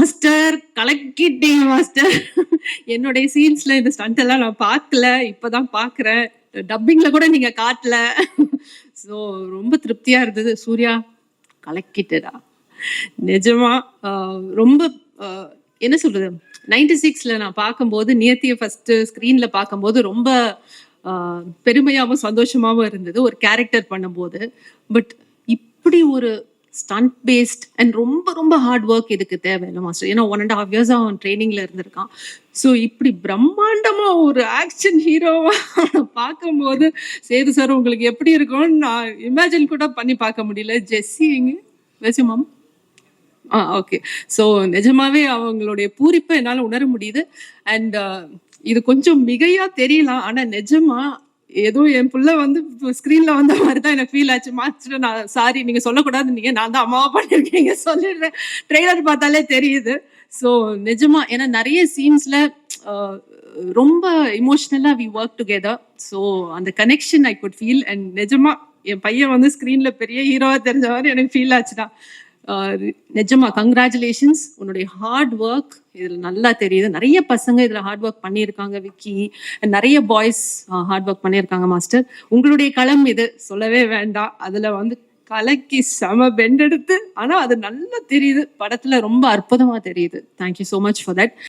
Master கலக்கிட்டீங்க master என்னுடைய சீன்ஸ்ல இந்த stunt எல்லாம் நான் பார்க்கல. இப்பதான் பாக்குறேன் டப்பிங்ல கூட நீங்க காட்டல. ஸோ ரொம்ப திருப்தியா இருந்தது. சூர்யா கலக்கிட்டடா. நிஜமா ரொம்ப என்ன சொல்றது? நைன்டி சிக்ஸ்ல நான் பார்க்கும்போது நியத்திய ஃபர்ஸ்ட் ஸ்க்ரீன்ல பார்க்கும்போது ரொம்ப பெருமையாகவும் சந்தோஷமாகவும் சந்தோஷமாவும் இருந்தது. ஒரு கேரக்டர் பண்ணும்போது. பட் இப்படி ஒரு ஸ்டண்ட் பேஸ்ட் அண்ட் ரொம்ப ரொம்ப ஹார்ட் ஒர்க் இதுக்கு தேவையில்லை மாஸ்டர் ஏன்னா ஒன் அண்ட் ஹாஃப் இயர்ஸ் அவன் ட்ரைனிங்ல இருந்திருக்கான். ஸோ இப்படி பிரம்மாண்டமா ஒரு ஆக்ஷன் ஹீரோவா பார்க்கும்போது சேது சார் உங்களுக்கு எப்படி இருக்கும்னு நான் இமேஜின் கூட பண்ணி பார்க்க முடியல. ஜெஸ்ஸி எங்க? வெசி மாம் ஆ ஓகே ஸோ நிஜமாவே அவங்களுடைய பூரிப்பை என்னால் உணர முடியுது. அண்ட் uh, இது கொஞ்சம் மிகையா தெரியலாம். ஆனால் நிஜமா ஏதோ என் புள்ள வந்து ஸ்க்ரீன்ல வந்த மாதிரி தான் எனக்கு ஃபீல் ஆச்சு. மாஸ்டர் நான் சாரி நீங்க சொல்லக்கூடாது. நீங்க நான் தான் அம்மாவா பண்ணிருக்கீங்க. சொல்லிடுறேன். ட்ரெய்லர் பார்த்தாலே தெரியுது. ஸோ நிஜமா ஏன்னா நிறைய சீன்ஸ்ல ரொம்ப இமோஷ்னலா வி ஒர்க் டுகெதர் ஸோ அந்த connection I good feel and நிஜமா என் பையன் வந்து ஸ்க்ரீன்ல பெரிய ஹீரோவா தெரிஞ்ச மாதிரி எனக்கு ஃபீல் ஆச்சுடா நிஜமா கங்க்ராச்சுலேஷன்ஸ் உன்னுடைய ஹார்ட் ஒர்க் இதில் நல்லா தெரியுது. நிறைய பசங்க இதில் ஹார்ட் ஒர்க் பண்ணியிருக்காங்க விக்கி. நிறைய பாய்ஸ் ஹார்ட் ஒர்க் பண்ணியிருக்காங்க மாஸ்டர் உங்களுடைய களம் இது. சொல்லவே வேண்டாம். அதில் வந்து கலக்கி செம பெண்டெடுத்து ஆனால் அது நல்லா தெரியுது. படத்தில் ரொம்ப அற்புதமாக தெரியுது. Thank you so much for that